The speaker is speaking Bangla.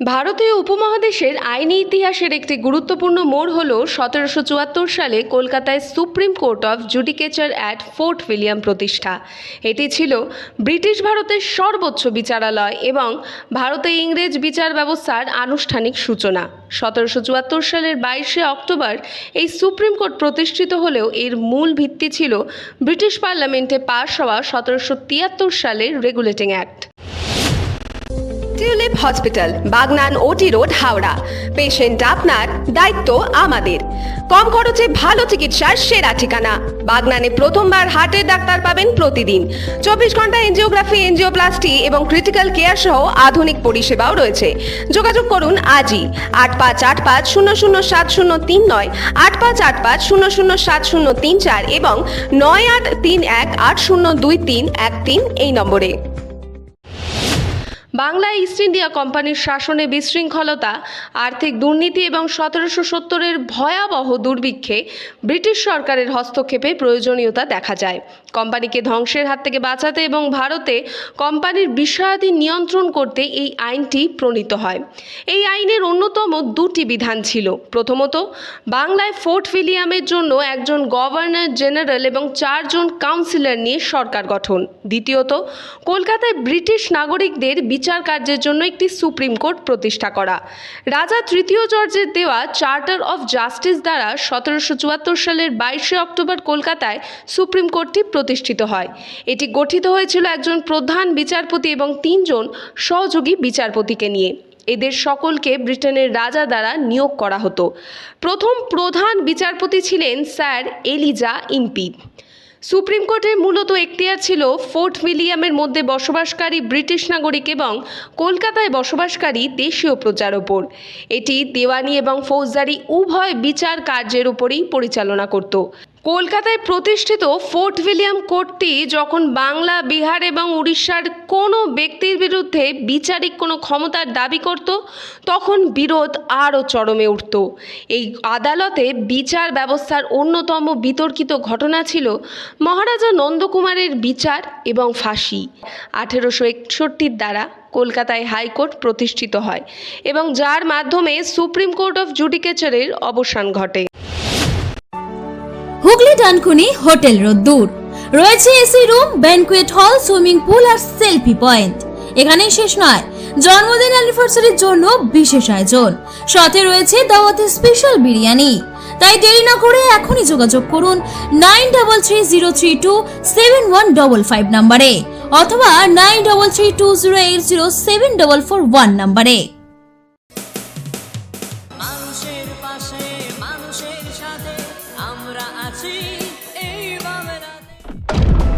ভারতীয় উপমহাদেশের আইনি ইতিহাসের একটি গুরুত্বপূর্ণ মোড় হল সতেরোশো চুয়াত্তর সালে কলকাতায় supreme court of judicature at Fort William প্রতিষ্ঠা। এটি ছিল ব্রিটিশ ভারতের সর্বোচ্চ বিচারালয় এবং ভারতে ইংরেজ বিচার ব্যবস্থার আনুষ্ঠানিক সূচনা। সতেরোশো চুয়াত্তর সালের বাইশে অক্টোবর এই সুপ্রিম কোর্ট প্রতিষ্ঠিত হলেও এর মূল ভিত্তি ছিল ব্রিটিশ পার্লামেন্টে পাশ হওয়া সতেরোশো তিয়াত্তর সালের regulating act. Tulip hospital, Bagnan OT road, Howrah. Patient আপনার, দায়িত্ব আমাদের। কম খরচে ভালো চিকিৎসার সেরা ঠিকানা। বাগনানে প্রথমবার হার্টের ডাক্তার পাবেন প্রতিদিন। চব্বিশ ঘণ্টা এনজিওগ্রাফি, এনজিওপ্লাস্টি এবং ক্রিটিক্যাল কেয়ার সহ আধুনিক পরিষেবাও রয়েছে। যোগাযোগ করুন আজই আট পাঁচ আট পাঁচ শূন্য শূন্য সাত শূন্য তিন নয়, আট পাঁচ আট পাঁচ শূন্য শূন্য সাত শূন্য তিন চার এবং নয় আট তিন এক আট শূন্য দুই তিন এক তিন এই নম্বরে। বাংলা ইস্ট ইন্ডিয়া কোম্পানির শাসনে বিশৃঙ্খলতা, আর্থিক দুর্নীতি এবং সতেরোশো সত্তরের ভয়াবহ দুর্ভিক্ষে ব্রিটিশ সরকারের হস্তক্ষেপে প্রয়োজনীয়তা দেখা যায়। কোম্পানিকে ধ্বংসের হাত থেকে বাঁচাতে এবং ভারতে কোম্পানির বিষয়াধীন নিয়ন্ত্রণ করতে এই আইনটি প্রণীত হয়। এই আইনের অন্যতম দুটি বিধান ছিল। প্রথমত, বাংলায় ফোর্ট উইলিয়ামের জন্য একজন গভর্নর জেনারেল এবং চারজন কাউন্সিলর নিয়ে সরকার গঠন। দ্বিতীয়ত, কলকাতায় ব্রিটিশ নাগরিকদের বিচার কার্যের জন্য একটি সুপ্রিম কোর্ট প্রতিষ্ঠা করা। রাজা তৃতীয় জর্জের দেওয়া চার্টার অফ জাস্টিস দ্বারা সতেরোশো চুয়াত্তর সালের বাইশে অক্টোবর কলকাতায় সুপ্রিম কোর্টটি প্রতিষ্ঠিত হয়। এটি গঠিত হয়েছিল একজন প্রধান বিচারপতি এবং তিনজন সহযোগী বিচারপতিকে নিয়ে। এদের সকলকে ব্রিটেনের রাজা দ্বারা নিয়োগ করা হতো। প্রথম প্রধান বিচারপতি ছিলেন স্যার এলিজা ইম্পি। সুপ্রিম কোর্টের মূলত এখতিয়ার ছিল ফোর্ট উইলিয়ামের মধ্যে বসবাসকারী ব্রিটিশ নাগরিক এবং কলকাতায় বসবাসকারী দেশীয় প্রজার ওপর। এটি দেওয়ানি এবং ফৌজদারি উভয় বিচার কার্যের উপরেই পরিচালনা করত। কলকাতায় প্রতিষ্ঠিত ফোর্ট উইলিয়াম কোর্টটি যখন বাংলা, বিহার এবং উড়িষ্যার কোনো ব্যক্তির বিরুদ্ধে বিচারিক কোনো ক্ষমতার দাবি করত, তখন বিরোধ আরও চরমে উঠত। এই আদালতে বিচার ব্যবস্থার অন্যতম বিতর্কিত ঘটনা ছিল মহারাজা নন্দকুমারের বিচার এবং ফাঁসি। আঠেরোশো একষট্টির দ্বারা কলকাতায় হাইকোর্ট প্রতিষ্ঠিত হয় এবং যার মাধ্যমে সুপ্রিম কোর্ট অফ জুডিকেচারের অবসান ঘটে। হুগলি ডানকুনি হোটেল রোদ্দুর রয়েছে AC room banquet hall swimming pool আর সেলফি পয়েন্ট এখানেই শেষ নয় জন্মদিন অ্যানিভার্সারির জন্য বিশেষ আয়োজন সাথে রয়েছে দাওয়াতের স্পেশাল বিরিয়ানি তাই দেরি না করে এখনই যোগাযোগ করুন nine double three zero three two seven one double five নাম্বারে অথবা nine double three two zero eight zero seven double four one নাম্বারে